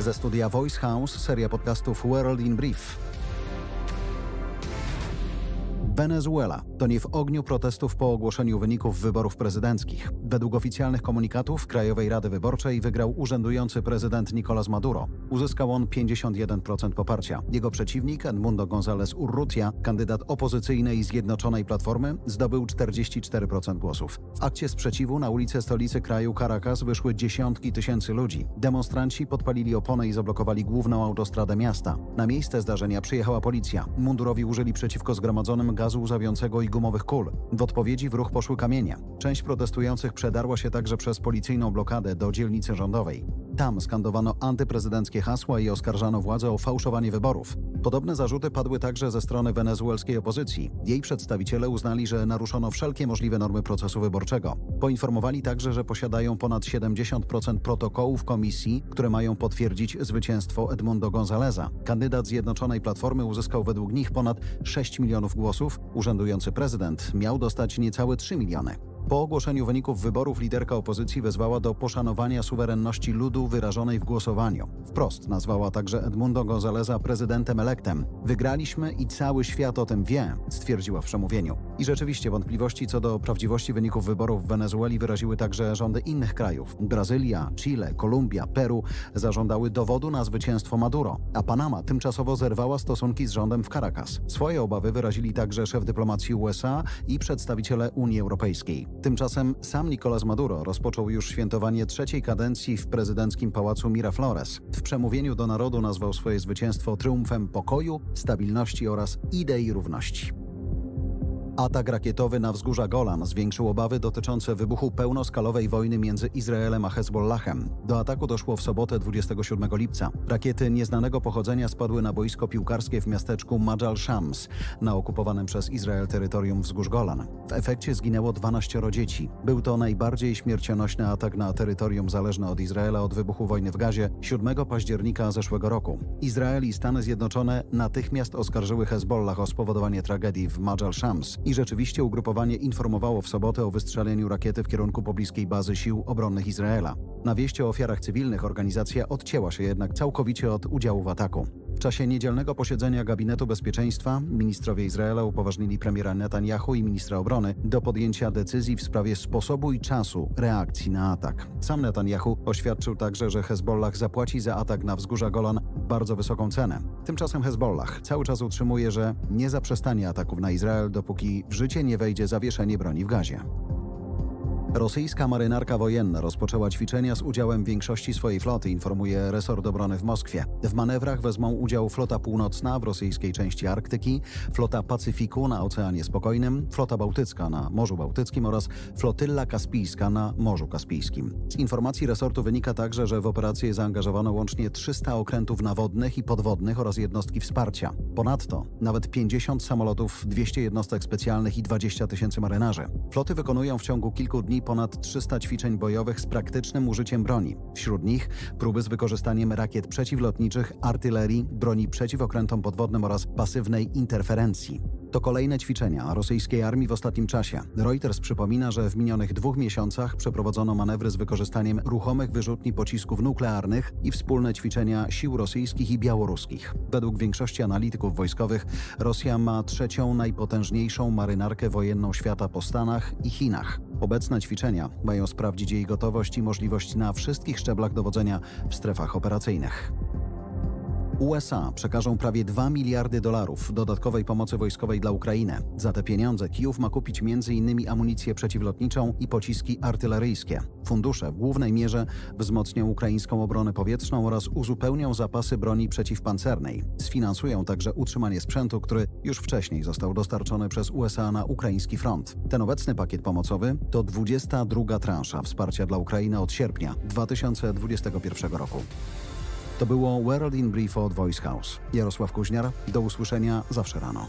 Ze studia Voice House seria podcastów World in Brief. Wenezuela to nie w ogniu protestów po ogłoszeniu wyników wyborów prezydenckich. Według oficjalnych komunikatów Krajowej Rady Wyborczej wygrał urzędujący prezydent Nicolás Maduro. Uzyskał on 51% poparcia. Jego przeciwnik Edmundo González Urrutia, kandydat opozycyjnej Zjednoczonej Platformy, zdobył 44% głosów. W akcie sprzeciwu na ulice stolicy kraju Caracas wyszły dziesiątki tysięcy ludzi. Demonstranci podpalili opony i zablokowali główną autostradę miasta. Na miejsce zdarzenia przyjechała policja. Mundurowi użyli przeciwko zgromadzonym gazu łzawiącego i gumowych kul. W odpowiedzi w ruch poszły kamienie. Część protestujących przedarła się także przez policyjną blokadę do dzielnicy rządowej. Tam skandowano antyprezydenckie hasła i oskarżano władzę o fałszowanie wyborów. Podobne zarzuty padły także ze strony wenezuelskiej opozycji. Jej przedstawiciele uznali, że naruszono wszelkie możliwe normy procesu wyborczego. Poinformowali także, że posiadają ponad 70% protokołów komisji, które mają potwierdzić zwycięstwo Edmundo Gonzáleza. Kandydat Zjednoczonej Platformy uzyskał według nich ponad 6 milionów głosów. Urzędujący prezydent miał dostać niecałe 3 miliony. Po ogłoszeniu wyników wyborów liderka opozycji wezwała do poszanowania suwerenności ludu wyrażonej w głosowaniu. Wprost nazwała także Edmundo Gonzaleza prezydentem elektem. Wygraliśmy i cały świat o tym wie, stwierdziła w przemówieniu. I rzeczywiście wątpliwości co do prawdziwości wyników wyborów w Wenezueli wyraziły także rządy innych krajów. Brazylia, Chile, Kolumbia, Peru zażądały dowodu na zwycięstwo Maduro, a Panama tymczasowo zerwała stosunki z rządem w Caracas. Swoje obawy wyrazili także szef dyplomacji USA i przedstawiciele Unii Europejskiej. Tymczasem sam Nicolás Maduro rozpoczął już świętowanie trzeciej kadencji w prezydenckim pałacu Miraflores. W przemówieniu do narodu nazwał swoje zwycięstwo triumfem pokoju, stabilności oraz idei równości. Atak rakietowy na wzgórza Golan zwiększył obawy dotyczące wybuchu pełnoskalowej wojny między Izraelem a Hezbollahem. Do ataku doszło w sobotę 27 lipca. Rakiety nieznanego pochodzenia spadły na boisko piłkarskie w miasteczku Majal Shams, na okupowanym przez Izrael terytorium wzgórz Golan. W efekcie zginęło 12 dzieci. Był to najbardziej śmiercionośny atak na terytorium zależne od Izraela od wybuchu wojny w Gazie 7 października zeszłego roku. Izrael i Stany Zjednoczone natychmiast oskarżyły Hezbollah o spowodowanie tragedii w Majal Shams i rzeczywiście ugrupowanie informowało w sobotę o wystrzeleniu rakiety w kierunku pobliskiej bazy sił obronnych Izraela. Na wieści o ofiarach cywilnych organizacja odcięła się jednak całkowicie od udziału w ataku. Czasie niedzielnego posiedzenia Gabinetu Bezpieczeństwa ministrowie Izraela upoważnili premiera Netanyahu i ministra obrony do podjęcia decyzji w sprawie sposobu i czasu reakcji na atak. Sam Netanyahu oświadczył także, że Hezbollah zapłaci za atak na wzgórza Golan bardzo wysoką cenę. Tymczasem Hezbollah cały czas utrzymuje, że nie zaprzestanie ataków na Izrael, dopóki w życie nie wejdzie zawieszenie broni w gazie. Rosyjska marynarka wojenna rozpoczęła ćwiczenia z udziałem większości swojej floty, informuje resort obrony w Moskwie. W manewrach wezmą udział flota północna w rosyjskiej części Arktyki, flota Pacyfiku na Oceanie Spokojnym, flota bałtycka na Morzu Bałtyckim oraz flotylla kaspijska na Morzu Kaspijskim. Z informacji resortu wynika także, że w operację zaangażowano łącznie 300 okrętów nawodnych i podwodnych oraz jednostki wsparcia. Ponadto nawet 50 samolotów, 200 jednostek specjalnych i 20 tysięcy marynarzy. Floty wykonują w ciągu kilku dni ponad 300 ćwiczeń bojowych z praktycznym użyciem broni. Wśród nich próby z wykorzystaniem rakiet przeciwlotniczych, artylerii, broni przeciwokrętom podwodnym oraz pasywnej interferencji. To kolejne ćwiczenia rosyjskiej armii w ostatnim czasie. Reuters przypomina, że w minionych dwóch miesiącach przeprowadzono manewry z wykorzystaniem ruchomych wyrzutni pocisków nuklearnych i wspólne ćwiczenia sił rosyjskich i białoruskich. Według większości analityków wojskowych Rosja ma trzecią najpotężniejszą marynarkę wojenną świata po Stanach i Chinach. Obecne ćwiczenia mają sprawdzić jej gotowość i możliwość na wszystkich szczeblach dowodzenia w strefach operacyjnych. USA przekażą prawie 2 miliardy dolarów dodatkowej pomocy wojskowej dla Ukrainy. Za te pieniądze Kijów ma kupić m.in. amunicję przeciwlotniczą i pociski artyleryjskie. Fundusze w głównej mierze wzmocnią ukraińską obronę powietrzną oraz uzupełnią zapasy broni przeciwpancernej. Sfinansują także utrzymanie sprzętu, który już wcześniej został dostarczony przez USA na ukraiński front. Ten obecny pakiet pomocowy to 22 transza wsparcia dla Ukrainy od sierpnia 2021 roku. To było World in Brief od Voice House. Jarosław Kuźniar, do usłyszenia zawsze rano.